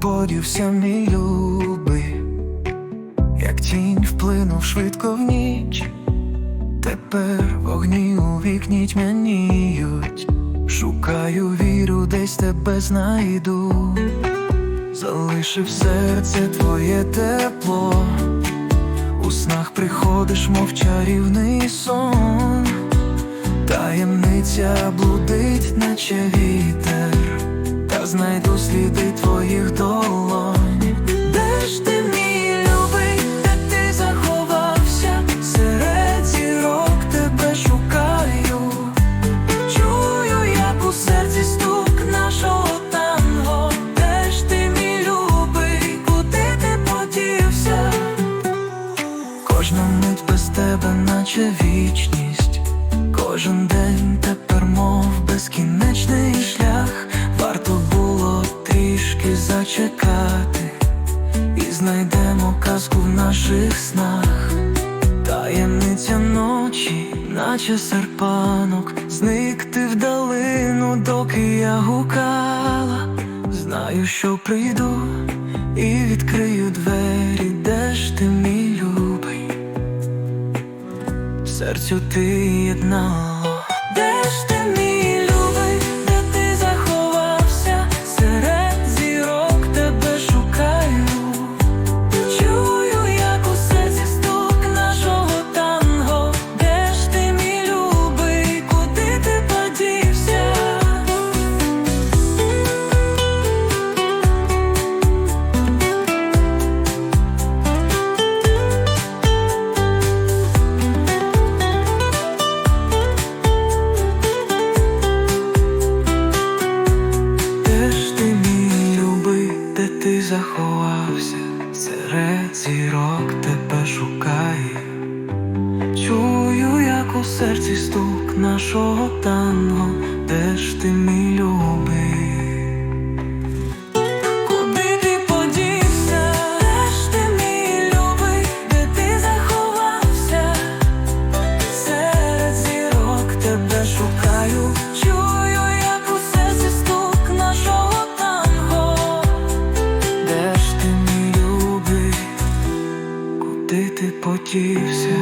подівся, мій любий, як тінь вплинув швидко в ніч, тепер вогні у вікні тьмяніють, шукаю віру, десь тебе знайду, залишив серце твоє тепло, у снах приходиш, мов чарівний сон. Таємниця блудить, наче вітер, знайду сліди твоїх долонь. Де ж ти, мій любий, де ти заховався? Серед зірок тебе шукаю. Чую, як у серці стук нашого танго. Де ж ти, мій любий, куди ти подівся? Кожна мить без тебе, наче вічність. Кожен день тепер мов знайдемо казку в наших снах. Таємниця ночі, наче серпанок, зник ти в долину, доки я гукала. Знаю, що прийду і відкрию двері, де ж ти, мій любий серцю ти єднало. Заховався? Серед зірок тебе шукає. Чую, як у серці стук нашого танго, куди ти потівся?